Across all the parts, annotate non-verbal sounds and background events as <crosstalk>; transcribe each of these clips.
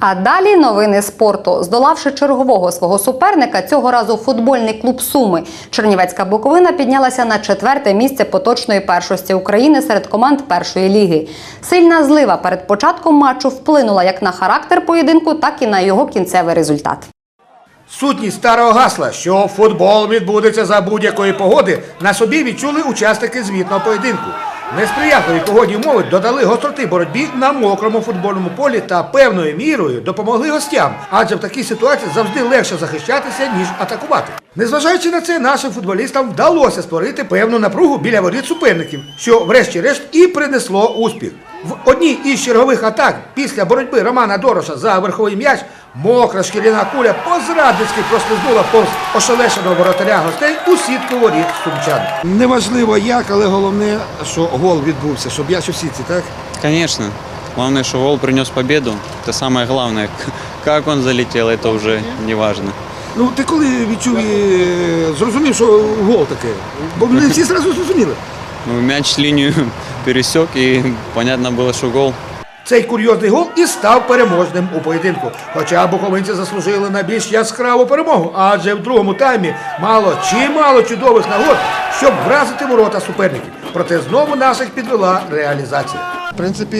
А далі новини спорту. Здолавши чергового свого суперника, цього разу футбольний клуб Суми. Чернівецька Буковина піднялася на четверте місце поточної першості України серед команд першої ліги. Сильна злива перед початком матчу вплинула як на характер поєдинку, так і на його кінцевий результат. Сутність старого гасла, що футбол відбудеться за будь-якої погоди, на собі відчули учасники звітного поєдинку. Несприятливі погодні умови додали гостроти боротьбі на мокрому футбольному полі та певною мірою допомогли гостям, адже в такій ситуації завжди легше захищатися, ніж атакувати. Незважаючи на це, нашим футболістам вдалося створити певну напругу біля воріт суперників, що, врешті-решт, і принесло успіх. В одній із чергових атак після боротьби Романа Дороша за верховий м'яч мокра шкіряна куля по-зрадницьки прослизнула повз ошелешеного воротаря гостей у сітку воріт сумчан. Неважливо як, але головне, що гол відбувся, щоб я у сітці, так? Конечно. Главное, что гол принес победу. Это самое главное. К- Как он <laughs> залетел, это уже не важно. Ну ти коли відчув і зрозумів, що гол таке? Бо не всі зразу <laughs> зрозуміли. Ну, мяч линию <laughs> пересек, и понятно было, что гол. Цей курйозний гол і став переможним у поєдинку. Хоча буковинці заслужили на більш яскраву перемогу, адже в другому таймі мало чимало чудових нагод, щоб вразити ворота суперників. Проте знову наших підвела реалізація. В принципі,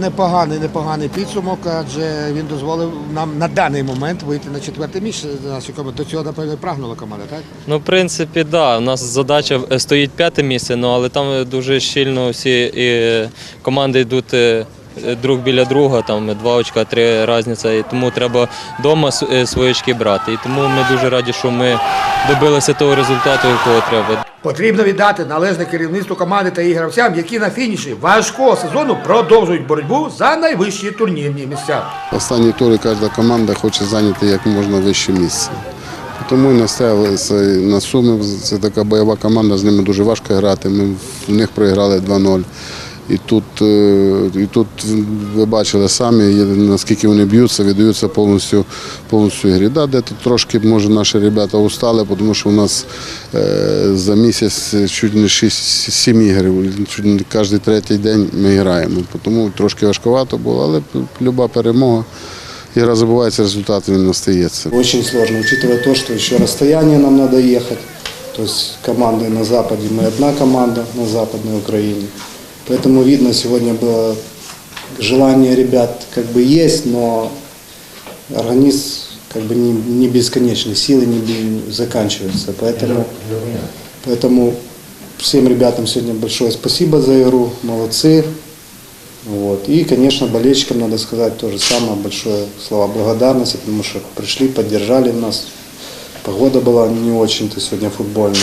непоганий, непоганий підсумок, адже він дозволив нам на даний момент вийти на четверте місце нашої команди. До цього, напевно, прагнула команда, так? Ну, в принципі, так. Да. У нас задача е, стоїть п'яте місце, ну, але там е, дуже щільно всі і команди йдуть е, е, друг біля друга, там два очка, три різниця, і тому треба вдома свої очки брати. І тому ми дуже раді, що ми добилися того результату, якого треба. Потрібно віддати належне керівництву команди та її гравцям, які на фініші важкого сезону продовжують боротьбу за найвищі турнірні місця. Останні тури кожна команда хоче зайняти як можна вище місце. Тому і наставилися на суми. Це така бойова команда, з ними дуже важко грати. Ми в них проіграли 2-0. І тут, е, і тут ви бачили самі, є- наскільки вони б'ються, віддаються повністю, повністю грі. Да, де тут трошки, може, наші ребята устали, тому що у нас е, за місяць чуть не 6-7 ігор, чуть не кожен третій день ми граємо. Тому трошки важкувато було, але люба перемога. Игра забывается, результат именно остается. Очень сложно, учитывая то, что еще расстояние нам надо ехать. То есть команды на Западе, мы одна команда на Западной Украине. Поэтому видно, сегодня было желание ребят как бы есть, но организм как бы не, не бесконечный, силы не бе- заканчиваются. Поэтому, поэтому всем ребятам сегодня большое спасибо за игру, молодцы. Вот. И, конечно, болельщикам надо сказать то же самое, большое слова благодарности, потому что пришли, поддержали нас. Погода была не очень-то сегодня футбольная.